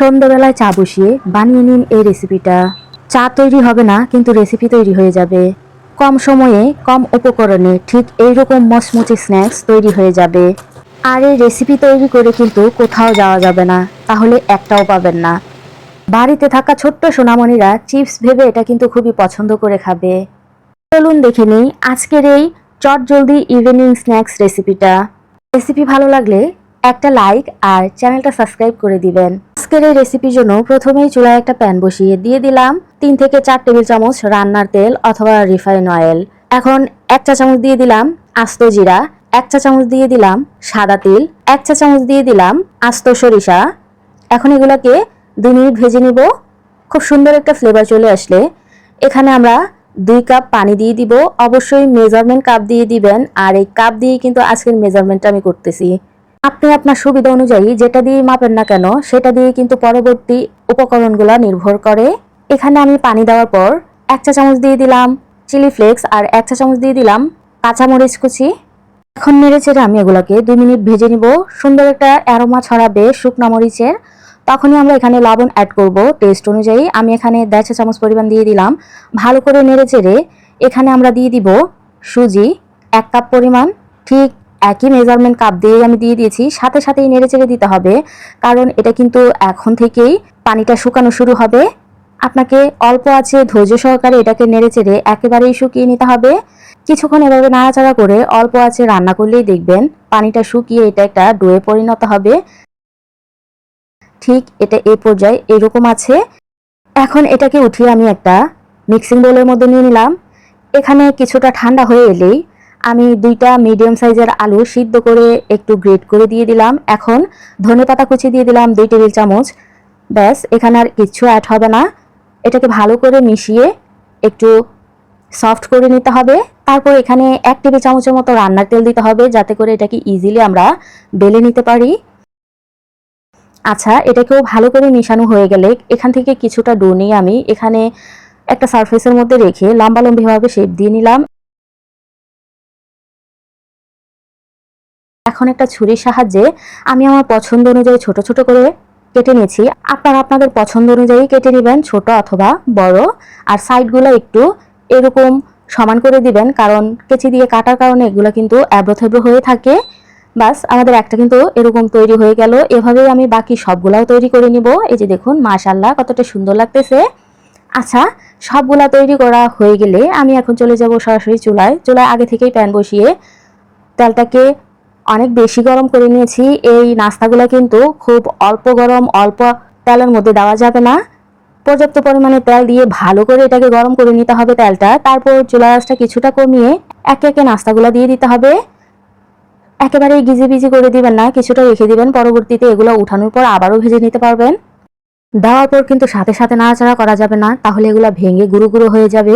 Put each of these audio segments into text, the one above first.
সন্ধ্যাবেলায় চা বসিয়ে বানিয়ে নিন এই রেসিপিটা চা তৈরি হবে না, কিন্তু রেসিপি তৈরি হয়ে যাবে। কম সময়ে, কম উপকরণে ঠিক এইরকম মচমচে স্ন্যাক্স তৈরি হয়ে যাবে। আর এই রেসিপি তৈরি করে কিন্তু কোথাও যাওয়া যাবে না, তাহলে একটাও পাবেন না। বাড়িতে থাকা ছোট্ট সোনামণিরা চিপস ভেবে এটা কিন্তু খুবই পছন্দ করে খাবে। চলুন দেখে নিই আজকের এই চট জলদি ইভিনিং স্ন্যাক্স রেসিপিটা রেসিপি ভালো লাগলে একটা লাইক আর চ্যানেলটা সাবস্ক্রাইব করে দিবেন। আজকের এই রেসিপির জন্য প্রথমেই চুলায় একটা প্যান বসিয়ে দিয়ে দিলাম তিন থেকে চার টেবিল চামচ রান্নার তেল অথবা রিফাইন অয়েল এখন এক চা চামচ দিয়ে দিলাম আস্ত জিরা, এক চা চামচ দিয়ে দিলাম সাদা তিল, এক চা চামচ দিয়ে দিলাম আস্ত সরিষা। এখন এগুলোকে দুই মিনিট ভেজে নিব। খুব সুন্দর একটা ফ্লেভার চলে আসলে। এখানে আমরা দুই কাপ পানি দিয়ে দিব। অবশ্যই মেজারমেন্ট কাপ দিয়ে দিবেন। আর এই কাপ দিয়ে কিন্তু আজকের মেজারমেন্টটা আমি করতেছি। আপনি আপনার সুবিধা অনুযায়ী যেটা দিয়ে মাপেন না কেন, সেটা দিয়ে কিন্তু পরবর্তী উপকরণগুলো নির্ভর করে। এখানে আমি পানি দেওয়ার পর এক চা চামচ দিয়ে দিলাম চিলি ফ্লেক্স আর এক চা চামচ দিয়ে দিলাম কাঁচামরিচ কুচি। এখন নেড়ে চেড়ে আমি এগুলোকে দুই মিনিট ভেজে নিব। সুন্দর একটা অ্যারোমা ছড়াবে শুকনো মরিচের। তখনই আমরা এখানে লবণ অ্যাড করব টেস্ট অনুযায়ী। আমি এখানে দেড় চা চামচ পরিমাণ দিয়ে দিলাম। ভালো করে নেড়ে চেড়ে এখানে আমরা দিয়ে দিব সুজি এক কাপ পরিমাণ। ঠিক একই মেজারমেন্ট কাপ দিয়ে আমি দিয়ে দিয়েছি। সাথে সাথেই নেড়ে চেড়ে দিতে হবে, কারণ এটা কিন্তু এখন থেকেই পানিটা শুকানো শুরু হবে। আপনাকে অল্প আছে ধৈর্য সহকারে এটাকে নেড়ে চেড়ে একেবারেই শুকিয়ে নিতে হবে। কিছুক্ষণ এভাবে নাড়াচাড়া করে অল্প আছে রান্না করলেই দেখবেন পানিটা শুকিয়ে এটা একটা ডোয়ে পরিণত হবে। ঠিক এটা এই পর্যায়ে এরকম আছে। এখন এটাকে উঠিয়ে আমি একটা মিক্সিং বোলের মধ্যে নিয়ে নিলাম। এখানে কিছুটা ঠান্ডা হয়ে এলেই আমি দুইটা মিডিয়াম সাইজের আলু সিদ্ধ করে একটু গ্রেট করে দিয়ে দিলাম। এখন ধনে পাতা কুচি দিয়ে দিলাম দুই টেবিল চামচ। ব্যাস, এখানে আর কিচ্ছু অ্যাড হবে না। এটাকে ভালো করে মিশিয়ে একটু সফট করে নিতে হবে। তারপর এখানে এক টেবিল চামচের মতো রান্নার তেল দিতে হবে যাতে করে এটাকে ইজিলি আমরা বেলে নিতে পারি। আচ্ছা এটাকেও ভালো করে মিশানো হয়ে গেলে এখান থেকে কিছুটা ডো নিয়ে আমি এখানে একটা সারফেসের মধ্যে রেখে লম্বা লম্বিভাবে শেপ দিয়ে নিলাম। এখন একটা ছুরির সাহায্যে আমি আমার পছন্দ অনুযায়ী ছোট ছোট করে কেটে নিয়েছি। আপনারা আপনাদের পছন্দ অনুযায়ী কেটে নেবেন, ছোট অথবা বড়। আর সাইডগুলো একটু এরকম সমান করে দিবেন, কারণ কেচি দিয়ে কাটার কারণে এগুলো কিন্তু অ্যাব্রো থেব্রো হয়ে থাকে। বাস, আমাদের একটা কিন্তু এরকম তৈরি হয়ে গেল। এভাবেই আমি বাকি সবগুলাও তৈরি করে নিব। এই যে দেখুন মাশাল্লাহ কতটা সুন্দর লাগতেছে। আচ্ছা সবগুলা তৈরি করা হয়ে গেলে আমি এখন চলে যাব সরাসরি চুলায়। চুলায় আগে থেকেই প্যান বসিয়ে তেলটাকে অনেক বেশি গরম করে নিয়েছি। এই নাস্তাগুলো কিন্তু খুব অল্প গরম, অল্প তেলের মধ্যে দেওয়া যাবে না। পর্যাপ্ত পরিমাণে তেল দিয়ে ভালো করে এটাকে গরম করে নিতে হবে তেলটা। তারপর চুলা আঁচটা কিছুটা কমিয়ে একে একে নাস্তাগুলো দিয়ে দিতে হবে। একেবারে গিজি বিজি করে দিবেন না, কিছুটা রেখে দিবেন। পরবর্তীতে এগুলো উঠানোর পর আবারও ভেজে নিতে পারবেন। দেওয়ার পর কিন্তু সাথে সাথে নাড়াচাড়া করা যাবে না, তাহলে এগুলো ভেঙে গুঁড়ো গুঁড়ো হয়ে যাবে।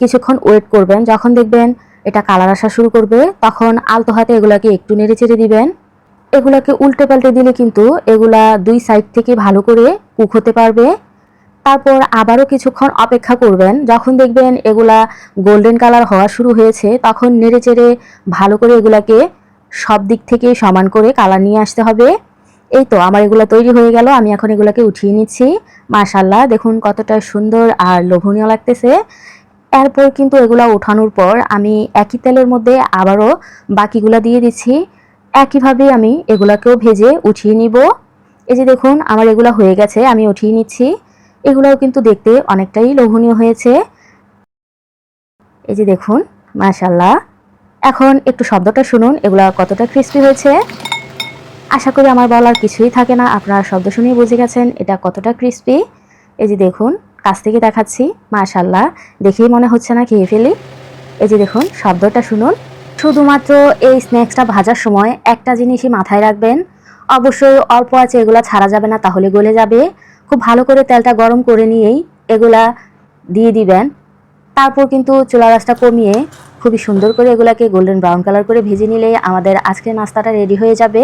কিছুক্ষণ ওয়েট করবেন। যখন দেখবেন এটা কালার আসা শুরু করবে, তখন আলতো হাতে এগুলাকে একটু নেড়ে চেড়ে দিবেন। এগুলাকে উল্টে পাল্টে দিলে কিন্তু এগুলা দুই সাইড থেকে ভালো করে কুক হতে পারবে। তারপর আবারও কিছুক্ষণ অপেক্ষা করবেন। যখন দেখবেন এগুলা গোল্ডেন কালার হওয়া শুরু হয়েছে, তখন নেড়ে চেড়ে ভালো করে এগুলাকে সব দিক থেকে সমান করে কালার নিয়ে আসতে হবে। এই তো আমার এগুলো তৈরি হয়ে গেল, আমি এখন এগুলোকে উঠিয়ে নিচ্ছি। মাশাল্লাহ দেখুন কতটা সুন্দর আর লোভনীয় লাগতেছে। এরপর কিন্তু এগুলো ওঠানোর পর আমি একই তেলের মধ্যে আবারও বাকিগুলো দিয়ে দিচ্ছি। একইভাবে আমি এগুলাকেও ভেজে উঠিয়ে নিব। এই যে দেখুন, আমার এগুলো হয়ে গেছে, আমি উঠিয়ে নিচ্ছি। এগুলোও কিন্তু দেখতে অনেকটাই লোভনীয় হয়েছে। এই যে দেখুন মাশাল্লাহ এখন একটু শব্দটা শুনুন, এগুলা কতটা ক্রিস্পি হয়েছে। আশা করি আমার বলার কিছুই থাকে না, আপনারা শব্দ শুনেই বুঝে গেছেন এটা কতটা ক্রিস্পি এই যে দেখুন কাছ থেকে দেখাচ্ছি মাশাল্লাহ দেখেই মনে হচ্ছে না খেয়ে ফেলি। এই যে দেখুন, শব্দটা শুনুন। শুধুমাত্র এই স্ন্যাক্সটা ভাজার সময় একটা জিনিসই মাথায় রাখবেন। অবশ্যই অল্প আছে, এগুলা ছাড়া যাবে না, তাহলে গলে যাবে। খুব ভালো করে তেলটা গরম করে নিয়েই এগুলা দিয়ে দিবেন। তারপর কিন্তু চুলা রাসটা কমিয়ে খুবই সুন্দর করে এগুলাকে গোল্ডেন ব্রাউন কালার করে ভেজে নিলে আমাদের আজকের নাস্তাটা রেডি হয়ে যাবে।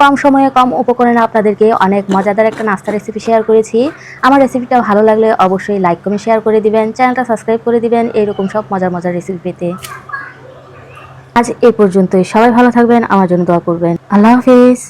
কম সময়ে কম উপকরণে আপনাদেরকে অনেক মজাদার একটা নাস্তা রেসিপি শেয়ার করেছি। আমার রেসিপিটা ভালো লাগলে অবশ্যই লাইক কমে শেয়ার করে দিবেন। চ্যানেলটা সাবস্ক্রাইব করে দিবেন এরকম সব মজার মজার রেসিপি পেতে। আজ এ পর্যন্তই। সবাই ভালো থাকবেন, আমার জন্য দোয়া করবেন। আল্লাহ হাফিজ।